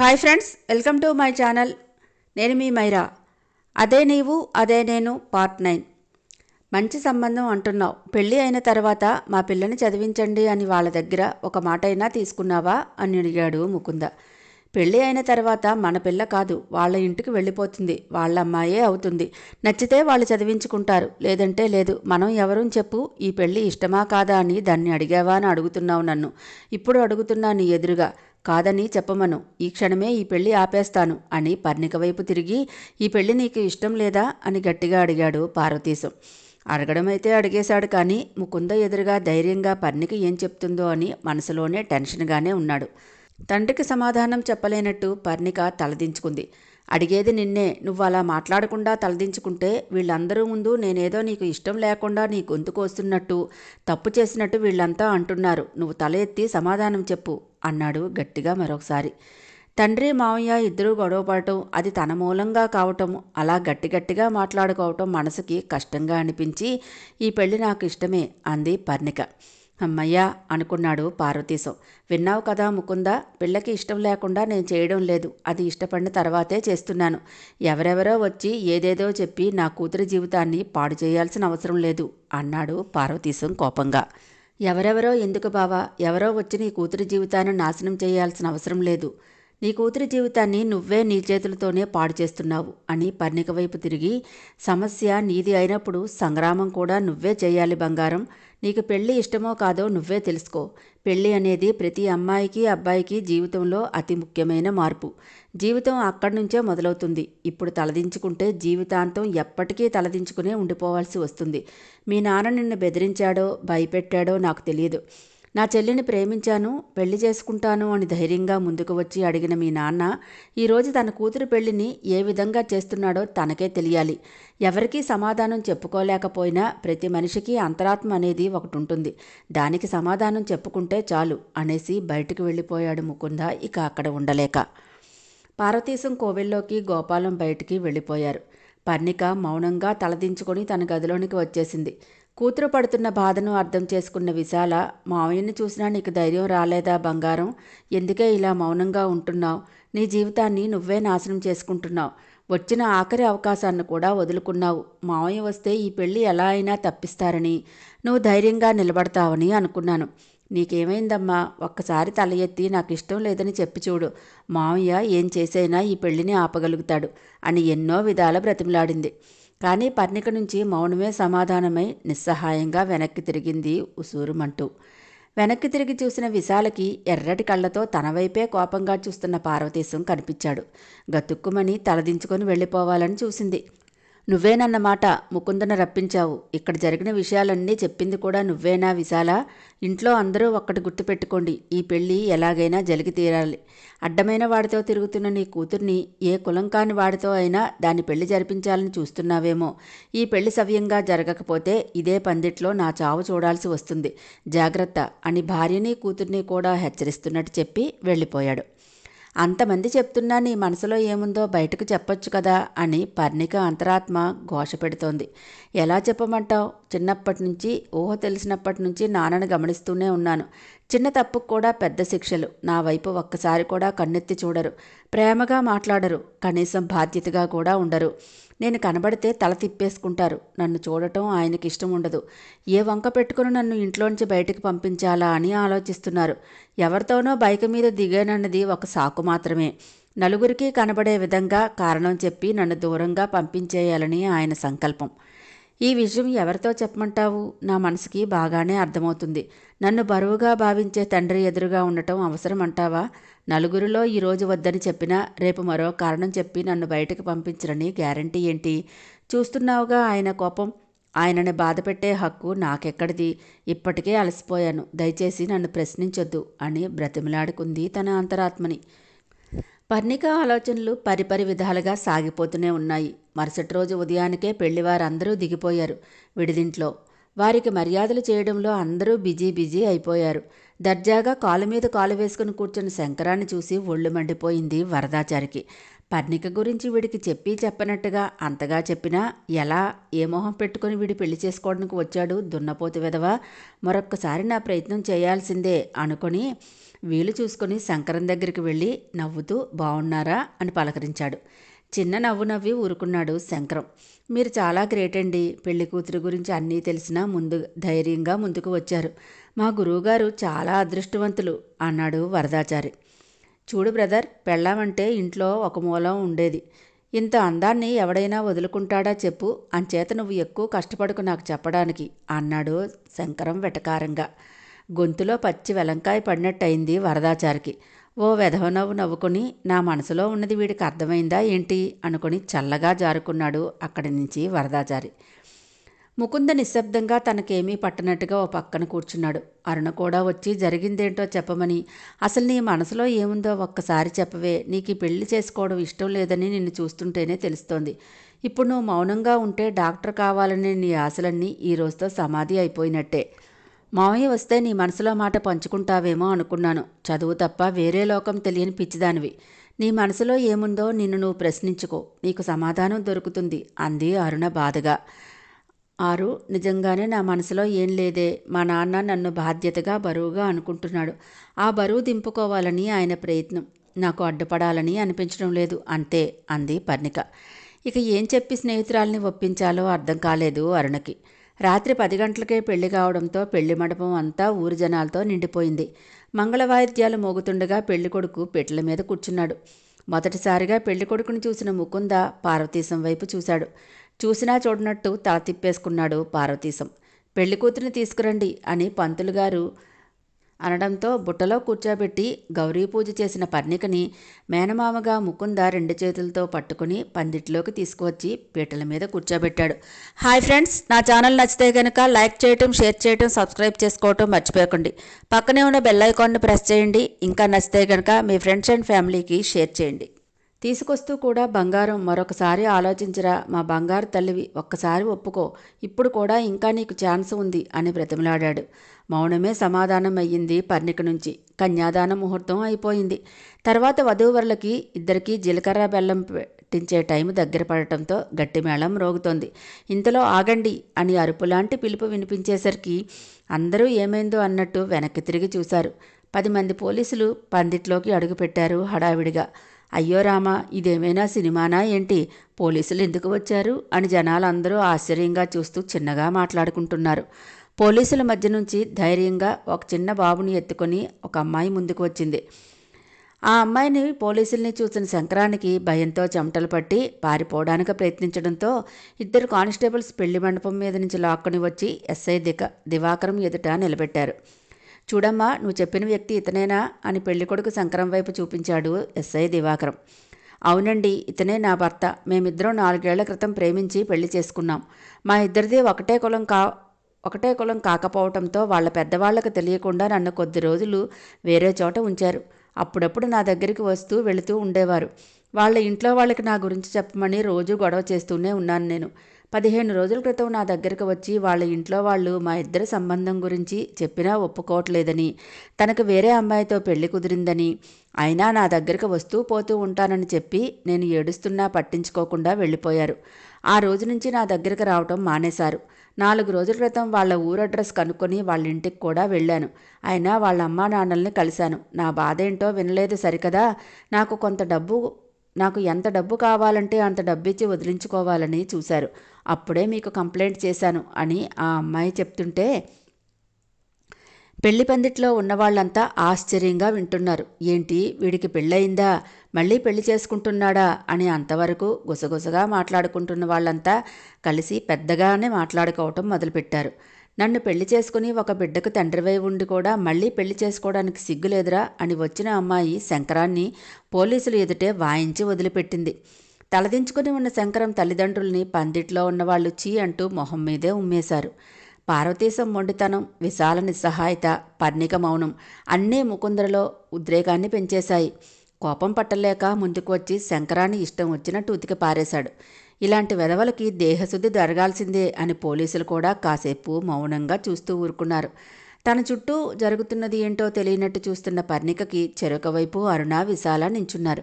Hi friends welcome to my channel. నేను మీ మైరా. అదే నీవు అదే నేను పార్ట్ నైన్. మంచి సంబంధం అంటున్నావు. పెళ్ళి అయిన తర్వాత మా పిల్లని చదివించండి అని వాళ్ళ దగ్గర ఒక మాట అయినా తీసుకున్నావా అని అడిగాడు ముకుంద. పెళ్ళి అయిన తర్వాత మన పిల్ల కాదు వాళ్ళ ఇంటికి వెళ్ళిపోతుంది. వాళ్ళ అమ్మాయే అవుతుంది. నచ్చితే వాళ్ళు చదివించుకుంటారు. లేదంటే లేదు మనం ఎవరు చెప్పు ఈ పెళ్ళి ఇష్టమా కాదా అని దాన్ని అడిగావా అని అడుగుతున్నావు నన్ను. ఇప్పుడు అడుగుతున్నా నీ ఎదురుగా. కాదని చెప్పమను. ఈ క్షణమే ఈ పెళ్ళి ఆపేస్తాను అని పర్ణిక వైపు తిరిగి ఈ పెళ్ళి నీకు ఇష్టం లేదా అని గట్టిగా అడిగాడు పార్వతీశం. అడగడం అయితే అడిగేశాడు కానీ ముకుంద ఎదురుగా ధైర్యంగా పర్ణిక ఏం చెప్తుందో అని మనసులోనే టెన్షన్గానే ఉన్నాడు. తండ్రికి సమాధానం చెప్పలేనట్టు పర్ణిక తలదించుకుంది. అడిగేది నిన్నే. నువ్వు అలా మాట్లాడకుండా తలదించుకుంటే వీళ్ళందరూ ముందు నేనేదో నీకు ఇష్టం లేకుండా నీ గొంతు కోస్తున్నట్టు తప్పు చేసినట్టు వీళ్ళంతా అంటున్నారు. నువ్వు తల ఎత్తి సమాధానం చెప్పు అన్నాడు గట్టిగా మరొకసారి. తండ్రి మావయ్య ఇద్దరూ గొడవపడటం అది తన మూలంగా కావటం అలా గట్టి గట్టిగా మాట్లాడుకోవటం మనసుకి కష్టంగా అనిపించి ఈ పెళ్ళి నాకు ఇష్టమే అంది పర్ణిక. అమ్మయ్యా అనుకున్నాడు పార్వతీశం. విన్నావు కదా ముకుంద పిల్లకి ఇష్టం లేకుండా నేను చేయడం లేదు. అది ఇష్టపడిన తర్వాతే చేస్తున్నాను. ఎవరెవరో వచ్చి ఏదేదో చెప్పి నా కూతురి జీవితాన్ని పాడు చేయాల్సిన అవసరం లేదు అన్నాడు పార్వతీశం కోపంగా. ఎవరెవరో ఎందుకు బావా? ఎవరో వచ్చి నీ కూతురి జీవితాన్ని నాశనం చేయాల్సిన అవసరం లేదు. నీ కూతురి జీవితాన్ని నువ్వే నీ చేతులతోనే పాడు చేస్తున్నావు అని పర్ణిక వైపు తిరిగి సమస్య నీది అయినప్పుడు సంగ్రామం కూడా నువ్వే చేయాలి బంగారం. నీకు పెళ్ళి ఇష్టమో కాదో నువ్వే తెలుసుకో. పెళ్ళి అనేది ప్రతి అమ్మాయికి అబ్బాయికి జీవితంలో అతి ముఖ్యమైన మార్పు. జీవితం అక్కడి నుంచే మొదలవుతుంది. ఇప్పుడు తలదించుకుంటే జీవితాంతం ఎప్పటికీ తలదించుకునే ఉండిపోవాల్సి వస్తుంది. మీ నాన్న నిన్ను బెదిరించాడో భయపెట్టాడో నాకు తెలియదు. నా చెల్లిని ప్రేమించాను పెళ్ళి చేసుకుంటాను అని ధైర్యంగా ముందుకు వచ్చి అడిగిన మీ నాన్న ఈరోజు తన కూతురు పెళ్ళిని ఏ విధంగా చేస్తున్నాడో తనకే తెలియాలి. ఎవరికీ సమాధానం చెప్పుకోలేకపోయినా ప్రతి మనిషికి అంతరాత్మ అనేది ఒకటి ఉంటుంది దానికి సమాధానం చెప్పుకుంటే చాలు అనేసి బయటికి వెళ్ళిపోయాడు ముకుంద ఇక అక్కడ ఉండలేక. పార్వతీశం కోవిల్లోకి గోపాలం బయటికి వెళ్ళిపోయారు. పర్ణిక మౌనంగా తలదించుకొని తన గదిలోనికి వచ్చేసింది. కూతురు పడుతున్న బాధను అర్థం చేసుకున్న విశాల మావయ్యని చూసినా నీకు ధైర్యం రాలేదా బంగారం? ఎందుకే ఇలా మౌనంగా ఉంటున్నావు? నీ జీవితాన్ని నువ్వే నాశనం చేసుకుంటున్నావు. వచ్చిన ఆఖరి అవకాశాన్ని కూడా వదులుకున్నావు. మావయ్య వస్తే ఈ పెళ్ళి ఎలా అయినా తప్పిస్తారని నువ్వు ధైర్యంగా నిలబడతావని అనుకున్నాను. నీకేమైందమ్మా? ఒక్కసారి తల ఎత్తి నాకు ఇష్టం లేదని చెప్పి చూడు. మావయ్య ఏం చేసైనా ఈ పెళ్ళిని ఆపగలుగుతాడు అని ఎన్నో విధాల బ్రతిమలాడింది. కానీ పర్ణిక నుంచి మౌనమే సమాధానమై నిస్సహాయంగా వెనక్కి తిరిగింది ఉసూరుమంటూ వెనక్కి తిరిగి చూసిన విశాలకి ఎర్రటి కళ్ళతో తన వైపే కోపంగా చూస్తున్న పార్వతీశం కనిపించాడు. గతుక్కుమని తలదించుకొని వెళ్ళిపోవాలని చూసింది. నువ్వేనన్నమాట ముకుందన రప్పించావు. ఇక్కడ జరిగిన విషయాలన్నీ చెప్పింది కూడా నువ్వేనా విశాల? ఇంట్లో అందరూ ఒక్కటి గుర్తుపెట్టుకోండి. ఈ పెళ్ళి ఎలాగైనా జరిగి తీరాలి. అడ్డమైన వాడితో తిరుగుతున్న నీ కూతుర్ని ఏ కులం కాని వాడితో అయినా దాని పెళ్ళి జరిపించాలని చూస్తున్నావేమో. ఈ పెళ్ళి సవ్యంగా జరగకపోతే ఇదే పందిట్లో నా చావు చూడాల్సి వస్తుంది. జాగ్రత్త. అని భార్యని కూతుర్ని కూడా హెచ్చరిస్తున్నట్టు చెప్పి వెళ్ళిపోయాడు. అంతమంది చెప్తున్నా నీ మనసులో ఏముందో బయటకు చెప్పొచ్చు కదా అని పర్ణిక అంతరాత్మ ఘోష పెడుతోంది. ఎలా చెప్పమంటావు? చిన్నప్పటి నుంచి ఊహ తెలిసినప్పటి నుంచి నాన్నను గమనిస్తూనే ఉన్నాను. చిన్న తప్పుకు కూడా పెద్ద శిక్షలు. నా వైపు ఒక్కసారి కూడా కన్నెత్తి చూడరు. ప్రేమగా మాట్లాడరు. కనీసం బాధ్యతగా కూడా ఉండరు. నేను కనబడితే తల తిప్పేసుకుంటారు. నన్ను చూడటం ఆయనకి ఇష్టం ఉండదు ఏ వంక పెట్టుకుని నన్ను ఇంట్లోంచి బయటకు పంపించాలా అని ఆలోచిస్తున్నారు. ఎవరితోనో బైక్ మీద దిగానన్నది ఒక సాకు మాత్రమే. నలుగురికి కనబడే విధంగా కారణం చెప్పి నన్ను దూరంగా పంపించేయాలని ఆయన సంకల్పం. ఈ విషయం ఎవరితో చెప్పమంటావు? నా మనసుకి బాగానే అర్థమవుతుంది. నన్ను బరువుగా భావించే తండ్రి ఎదురుగా ఉండటం అవసరం అంటావా నలుగురిలో ఈరోజు వద్దని చెప్పినా రేపు మరో కారణం చెప్పి నన్ను బయటకు పంపించరని గ్యారంటీ ఏంటి? చూస్తున్నావుగా ఆయన కోపం. ఆయనని బాధపెట్టే హక్కు నాకెక్కడిది? ఇప్పటికే అలసిపోయాను. దయచేసి నన్ను ప్రశ్నించొద్దు అని బ్రతిమలాడుకుంది తన అంతరాత్మని. పర్ణిక ఆలోచనలు పరిపరి విధాలుగా సాగిపోతూనే ఉన్నాయి. మరుసటి రోజు ఉదయానికే పెళ్ళివారందరూ దిగిపోయారు విడిదింట్లో. వారికి మర్యాదలు చేయడంలో అందరూ బిజీ బిజీ అయిపోయారు. దర్జాగా కాలు మీద కాలు వేసుకుని కూర్చున్న శంకరాన్ని చూసి ఒళ్ళు మండిపోయింది వరదాచారికి. పర్ణిక గురించి వీడికి చెప్పి చెప్పనట్టుగా అంతగా చెప్పినా ఎలా ఏ మొహం పెట్టుకుని వీడి పెళ్ళి చేసుకోవడానికి వచ్చాడు దున్నపోతు విధవా మరొక్కసారి నా ప్రయత్నం చేయాల్సిందే అనుకొని వీలు చూసుకుని శంకరం దగ్గరికి వెళ్ళి నవ్వుతూ బాగున్నారా అని పలకరించాడు. చిన్న నవ్వు నవ్వి ఊరుకున్నాడు శంకరం. మీరు చాలా గ్రేట్ అండి. పెళ్ళి కూతురు గురించి అన్నీ తెలిసినా ముందు ధైర్యంగా ముందుకు వచ్చారు. మా గురువుగారు చాలా అదృష్టవంతులు అన్నాడు వరదాచారి. చూడు బ్రదర్ పెళ్ళామంటే ఇంట్లో ఒక మూలం ఉండేది. ఇంత అందాన్ని ఎవడైనా వదులుకుంటాడా చెప్పు. అంచేత నువ్వు ఎక్కువ కష్టపడుకు నాకు చెప్పడానికి అన్నాడు శంకరం వెటకారంగా. గొంతులో పచ్చి వెలంకాయ పడినట్టయింది వరదాచారికి. ఓ వెధవ నవ్వు నా మనసులో ఉన్నది వీడికి అర్థమైందా ఏంటి? అనుకుని చల్లగా జారుకున్నాడు అక్కడి నుంచి వరదాచారి. ముకుంద నిశ్శబ్దంగా తనకేమీ పట్టనట్టుగా ఓ పక్కన కూర్చున్నాడు. అరుణ కూడా వచ్చి జరిగిందేంటో చెప్పమని. అసలు నీ మనసులో ఏముందో ఒక్కసారి చెప్పవే. నీకు పెళ్ళి చేసుకోవడం ఇష్టం లేదని నిన్ను చూస్తుంటేనే తెలుస్తోంది. ఇప్పుడు నువ్వు మౌనంగా ఉంటే డాక్టర్ కావాలనే నీ ఆశలన్నీ ఈ రోజుతో సమాధి అయిపోయినట్టే. మామయ్య వస్తే నీ మనసులో మాట పంచుకుంటావేమో అనుకున్నాను. చదువు తప్ప వేరే లోకం తెలియని పిచ్చిదానివి. నీ మనసులో ఏముందో నిన్ను నువ్వు ప్రశ్నించుకో. నీకు సమాధానం దొరుకుతుంది అంది అరుణ బాధగా. ఆరు నిజంగానే నా మనసులో ఏం లేదే? మా నాన్న నన్ను బాధ్యతగా బరువుగా అనుకుంటున్నాడు. ఆ బరువు దింపుకోవాలని ఆయన ప్రయత్నం. నాకు అడ్డుపడాలని అనిపించడం లేదు. అంతే అంది పర్ణిక. ఇక ఏం చెప్పి స్నేహితురాల్ని ఒప్పించాలో అర్థం కాలేదు అరుణకి. రాత్రి పది గంటలకే పెళ్ళి కావడంతో పెళ్ళి మండపం అంతా ఊరి జనాలతో నిండిపోయింది. మంగళ వాయిద్యాలు మోగుతుండగా పెళ్ళికొడుకు పెట్ల మీద కూర్చున్నాడు. మొదటిసారిగా పెళ్ళికొడుకుని చూసిన ముకుంద పార్వతీశం వైపు చూశాడు. చూసినా చూడనట్టు తల తిప్పేసుకున్నాడు పార్వతీశం. పెళ్ళి కూతురిని తీసుకురండి అని పంతులు గారు అనడంతో బుట్టలో కూర్చోబెట్టి గౌరీ పూజ చేసిన పర్ణికని మేనమామగా ముకుంద రెండు చేతులతో పట్టుకుని పందిట్లోకి తీసుకువచ్చి పీటల మీద కూర్చోబెట్టాడు. హాయ్ ఫ్రెండ్స్ నా ఛానల్ నచ్చితే కనుక లైక్ చేయటం షేర్ చేయటం సబ్స్క్రైబ్ చేసుకోవటం మర్చిపోకండి. పక్కనే ఉన్న బెల్ ఐకాన్ను ప్రెస్ చేయండి. ఇంకా నచ్చితే కనుక మీ ఫ్రెండ్స్ అండ్ ఫ్యామిలీకి షేర్ చేయండి. తీసుకొస్తూ కూడా బంగారం మరొకసారి ఆలోచించరా మా బంగారు తల్లివి ఒక్కసారి ఒప్పుకో ఇప్పుడు కూడా ఇంకా నీకు ఛాన్స్ ఉంది అని బ్రతిమలాడాడు. మౌనమే సమాధానం అయ్యింది పర్ణిక నుంచి. కన్యాదాన ముహూర్తం అయిపోయింది. తర్వాత వధూవరులకి ఇద్దరికీ జీలకర్ర బెల్లం పెట్టించే టైం దగ్గర పడటంతో గట్టి మేళం రోగుతోంది. ఇంతలో ఆగండి అని అరుపులాంటి పిలుపు వినిపించేసరికి అందరూ ఏమైందో అన్నట్టు వెనక్కి తిరిగి చూశారు. పది మంది పోలీసులు పందిట్లోకి అడుగుపెట్టారు హడావిడిగా. అయ్యో రామా ఇదేమైనా సినిమానా ఏంటి? పోలీసులు ఎందుకు వచ్చారు? అని జనాలందరూ ఆశ్చర్యంగా చూస్తూ చిన్నగా మాట్లాడుకుంటున్నారు. పోలీసుల మధ్య నుంచి ధైర్యంగా ఒక చిన్న బాబుని ఎత్తుకొని ఒక అమ్మాయి ముందుకు వచ్చింది. ఆ అమ్మాయిని పోలీసుల్ని చూసిన శంకరానికి భయంతో చెమటలు పట్టి పారిపోవడానికి ప్రయత్నించడంతో ఇద్దరు కానిస్టేబుల్స్ పెళ్ళి మండపం మీద నుంచి లాక్కొని వచ్చి ఎస్ఐ దిక దివాకరం ఎదుట నిలబెట్టారు. చూడమ్మా నువ్వు చెప్పిన వ్యక్తి ఇతనేనా? అని పెళ్ళికొడుకు శంకరం వైపు చూపించాడు ఎస్ఐ దివాకరం. అవునండి ఇతనే నా భర్త. మేమిద్దరం నాలుగేళ్ళ క్రితం ప్రేమించి పెళ్ళి చేసుకున్నాం. మా ఇద్దరిది ఒకటే కులం కా ఒకటే కులం కాకపోవటంతో వాళ్ళ పెద్దవాళ్ళకు తెలియకుండా నన్ను కొద్ది రోజులు వేరే చోట ఉంచారు. అప్పుడప్పుడు నా దగ్గరికి వస్తూ వెళుతూ ఉండేవారు. వాళ్ళ ఇంట్లో వాళ్ళకి నా గురించి చెప్పమని రోజు గొడవ చేస్తూనే ఉన్నాను నేను. పదిహేను రోజుల క్రితం నా దగ్గరకు వచ్చి వాళ్ళ ఇంట్లో వాళ్ళు మా ఇద్దరి సంబంధం గురించి చెప్పినా ఒప్పుకోవట్లేదని తనకు వేరే అమ్మాయితో పెళ్ళి కుదిరిందని అయినా నా దగ్గరకు వస్తూ పోతూ ఉంటానని చెప్పి నేను ఏడుస్తున్నా పట్టించుకోకుండా వెళ్ళిపోయారు. ఆ రోజు నుంచి నా దగ్గరకు రావటం మానేశారు. నాలుగు రోజుల క్రితం వాళ్ళ ఊరు అడ్రస్ కనుక్కొని వాళ్ళ ఇంటికి కూడా వెళ్ళాను. అయినా వాళ్ళ అమ్మా నాన్నల్ని కలిశాను. నా బాధ ఏంటో వినలేదు సరికదా? నాకు కొంత డబ్బు నాకు ఎంత డబ్బు కావాలంటే అంత డబ్బిచ్చి వదిలించుకోవాలని చూశారు. అప్పుడే మీకు కంప్లైంట్ చేశాను అని ఆ అమ్మాయి చెప్తుంటే పెళ్ళి పందిట్లో ఉన్నవాళ్ళంతా ఆశ్చర్యంగా వింటున్నారు. ఏంటి? వీడికి పెళ్ళయిందా? మళ్ళీ పెళ్ళి చేసుకుంటున్నాడా? అని అంతవరకు గుసగుసగా మాట్లాడుకుంటున్న వాళ్ళంతా కలిసి పెద్దగానే మాట్లాడుకోవటం మొదలుపెట్టారు. నన్ను పెళ్ళి చేసుకుని ఒక బిడ్డకు తండ్రివై ఉండి కూడా మళ్ళీ పెళ్ళి చేసుకోవడానికి సిగ్గులేదురా అని వచ్చిన అమ్మాయి శంకరాన్ని పోలీసులు ఎదుటే వాయించి వదిలిపెట్టింది. తలదించుకుని ఉన్న శంకరం తల్లిదండ్రుల్ని పందిట్లో ఉన్నవాళ్ళు చీ అంటూ మొహం మీదే ఉమ్మేశారు. పార్వతీశం మొండితనం విశాల నిస్సహాయత పర్ణిక మౌనం అన్నీ ముకుందరలో ఉద్రేకాన్ని పెంచేశాయి. కోపం పట్టలేక ముందుకు వచ్చి శంకరాన్ని ఇష్టం వచ్చినట్టు ఉతికి పారేశాడు. ఇలాంటి వెధవలకి దేహశుద్ధి జరగాల్సిందే అని పోలీసులు కూడా కాసేపు మౌనంగా చూస్తూ ఊరుకున్నారు. తన చుట్టూ జరుగుతున్నది ఏంటో తెలియనట్టు చూస్తున్న పర్ణికకి చెరొక వైపు అరుణ విశాల నించున్నారు.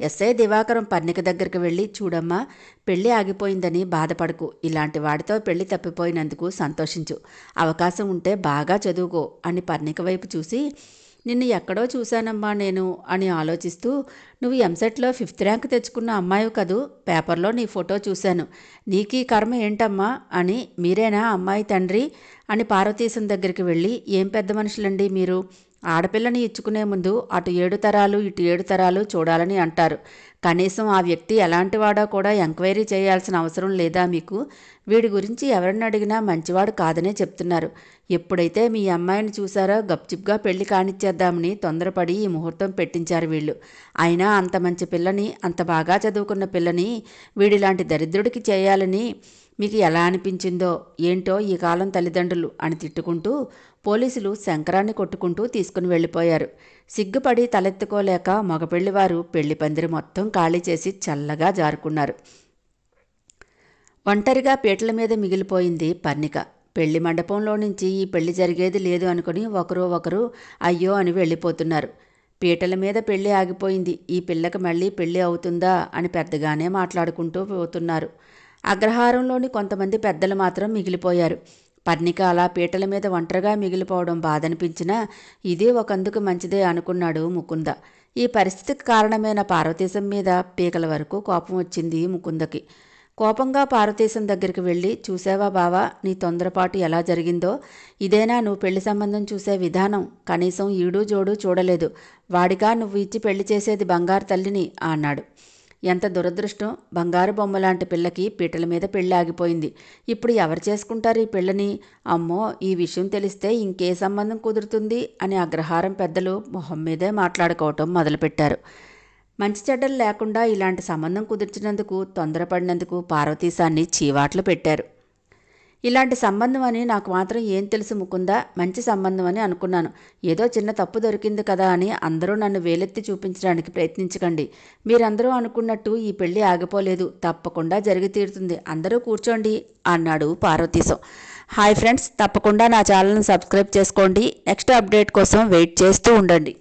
ఎస్ఐ దివాకరం పర్ణిక దగ్గరికి వెళ్ళి చూడమ్మా పెళ్ళి ఆగిపోయిందని బాధపడకు. ఇలాంటి వాడితో పెళ్ళి తప్పిపోయినందుకు సంతోషించు. అవకాశం ఉంటే బాగా చదువుకో అని పర్ణిక వైపు చూసి నిన్ను ఎక్కడో చూశానమ్మా నేను అని ఆలోచిస్తూ నువ్వు ఎంసెట్లో ఫిఫ్త్ ర్యాంక్ తెచ్చుకున్న అమ్మాయి కదూ? పేపర్లో నీ ఫోటో చూశాను. నీకీ కర్మ ఏంటమ్మా అని మీరేనా అమ్మాయి తండ్రి అని పార్వతీశం దగ్గరికి వెళ్ళి ఏం పెద్ద మనుషులండి మీరు? ఆడపిల్లని ఇచ్చుకునే ముందు అటు ఏడు తరాలు ఇటు ఏడు తరాలు చూడాలని అంటారు. కనీసం ఆ వ్యక్తి ఎలాంటివాడో కూడా ఎంక్వైరీ చేయాల్సిన అవసరం లేదా మీకు? వీడి గురించి ఎవరిని అడిగినా మంచివాడు కాదనే చెప్తున్నారు. ఎప్పుడైతే మీ అమ్మాయిని చూసారో గప్చిప్గా పెళ్ళి కానిచ్చేద్దామని తొందరపడి ఈ ముహూర్తం పెట్టించారు వీళ్ళు. అయినా అంత మంచి పిల్లని అంత బాగా చదువుకున్న పిల్లని వీడిలాంటి దరిద్రుడికి చేయాలని మీకు ఎలా అనిపించిందో ఏంటో ఈ కాలం తల్లిదండ్రులు అని తిట్టుకుంటూ పోలీసులు శంకరాన్ని కొట్టుకుంటూ తీసుకుని వెళ్ళిపోయారు. సిగ్గుపడి తలెత్తుకోలేక మగపెళ్ళివారు పెళ్ళి పందిరి మొత్తం ఖాళీ చేసి చల్లగా జారుకున్నారు. ఒంటరిగా పీటల మీద మిగిలిపోయింది పర్ణిక. పెళ్ళి మండపంలో నుంచి ఈ పెళ్ళి జరిగేది లేదు అనుకుని ఒకరు ఒకరు అయ్యో అని వెళ్ళిపోతున్నారు. పీటల మీద పెళ్ళి ఆగిపోయింది. ఈ పిల్లకి మళ్ళీ పెళ్ళి అవుతుందా అని పెద్దగానే మాట్లాడుకుంటూ పోతున్నారు. అగ్రహారంలోని కొంతమంది పెద్దలు మాత్రం మిగిలిపోయారు. పర్ణిక అలా పీటల మీద ఒంటరిగా మిగిలిపోవడం బాధనిపించినా ఇదే ఒకందుకు మంచిదే అనుకున్నాడు ముకుంద. ఈ పరిస్థితికి కారణమైన పార్వతీశం మీద పీకల వరకు కోపం వచ్చింది ముకుందకి. కోపంగా పార్వతీశం దగ్గరికి వెళ్ళి చూసావా బావా నీ తొందరపాటు ఎలా జరిగిందో? ఇదేనా నువ్వు పెళ్ళి సంబంధం చూసే విధానం? కనీసం ఈడు జోడు చూడలేదు. వాడిగా నువ్వు ఇచ్చి పెళ్ళి చేసేది బంగారు తల్లిని? అన్నాడు. ఎంత దురదృష్టం? బంగారు బొమ్మ లాంటి పిల్లకి పీటల మీద పెళ్ళి ఆగిపోయింది. ఇప్పుడు ఎవరు చేసుకుంటారు ఈ పిల్లని? అమ్మో ఈ విషయం తెలిస్తే ఇంకే సంబంధం కుదురుతుంది అని అగ్రహారం పెద్దలు మొహం మీదే మాట్లాడుకోవటం మొదలుపెట్టారు. మంచి చెడ్డలు లేకుండా ఇలాంటి సంబంధం కుదిర్చినందుకు తొందరపడినందుకు పార్వతీశాన్ని చీవాట్లు పెట్టారు. ఇలాంటి సంబంధం అని నాకు మాత్రం ఏం తెలుసు ముకుందా? మంచి సంబంధం అని అనుకున్నాను. ఏదో చిన్న తప్పు దొరికింది కదా అని అందరూ నన్ను వేలెత్తి చూపించడానికి ప్రయత్నించకండి. మీరందరూ అనుకున్నట్టు ఈ పెళ్ళి ఆగిపోలేదు. తప్పకుండా జరిగి తీరుతుంది. అందరూ కూర్చోండి అన్నాడు పార్వతీశం. హాయ్ ఫ్రెండ్స్ తప్పకుండా నా ఛానల్ని సబ్స్క్రైబ్ చేసుకోండి. నెక్స్ట్ అప్డేట్ కోసం వెయిట్ చేస్తూ ఉండండి.